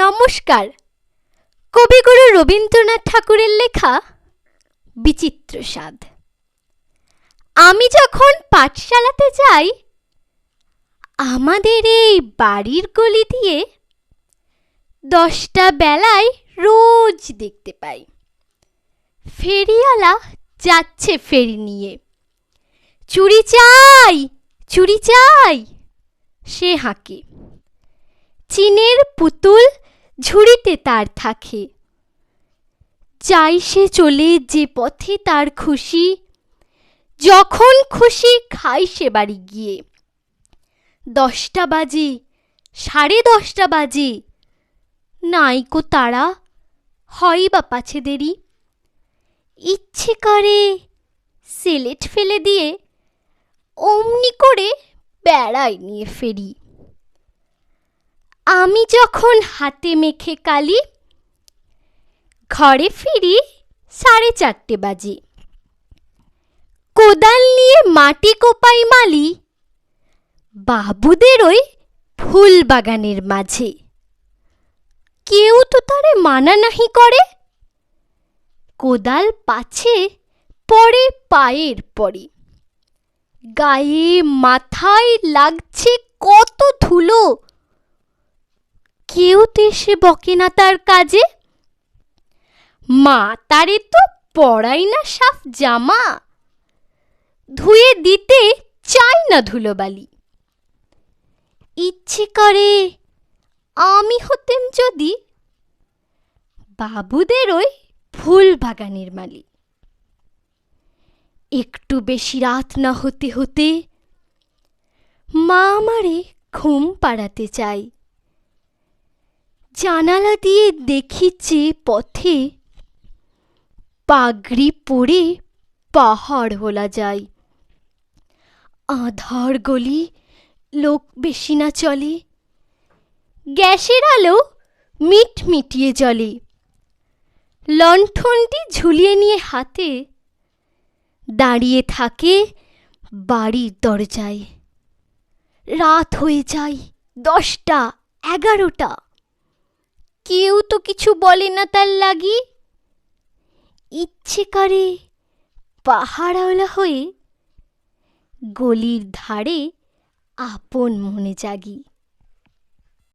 নমস্কার। কবিগুরু রবীন্দ্রনাথ ঠাকুরের লেখা বিচিত্র স্বাদ আমি যখন পাঠশালাতে যাই, আমাদের এই বাড়ির গলি দিয়ে দশটা বেলায় রোজ দেখতে পাই। ফেরিওয়ালা যাচ্ছে ফেরি নিয়ে। চুরি চাই চুরি চাই, সে হাঁকে। চিনের পুতুল ঝুড়িতে তার থাকে। চাই সে চলে যে পথে তার খুশি, যখন খুশি খাই সে বাড়ি গিয়ে। দশটা বাজে, সাড়ে দশটা বাজে নাইকো তারা, হয় বা পাছে দেরি। ইচ্ছে করে সেলেট ফেলে দিয়ে, অমনি করে বেড়াই নিয়ে ফেরি। আমি যখন হাতে মেখে কালি, ঘরে ফিরি সাড়ে চারটে বাজে। কোদাল নিয়ে মাটি কোপাই মালি, বাবুদের ওই ফুল বাগানের মাঝে। কেউ তো তারে মানা নাহি করে। কোদাল পাছে পরে পায়ের পরে। গায়ে মাথায় লাগছে কত কেউ তো এসে বকে না তার কাজে? মা, তারে তো পড়াই না সাফ জামা। ধুয়ে দিতে চাই না ধুলোবালি। ইচ্ছে করে আমি হতেম যদি বাবুদের ওই ফুল বাগানের মালি একটু বেশি রাত না হতে হতে মা আমারে ঘুম পাড়াতে চাই জানালা দিয়ে দেখিছে পথে পাগড়ি পরে পাহাড় হোলা যায়। আধার গলি, লোক বেশি না চলে। গ্যাসের আলো মিট মিটিয়ে জ্বলে। লণ্ঠনটি ঝুলিয়ে নিয়ে হাতে দাঁড়িয়ে থাকে বাড়ির দরজায়। রাত হয়ে যায় দশটা, এগারোটা। কেউ তো কিছু বলে না তার লাগি। ইচ্ছে করে পাহাড়াওলা হয়ে গলির ধারে আপন মনে জাগি।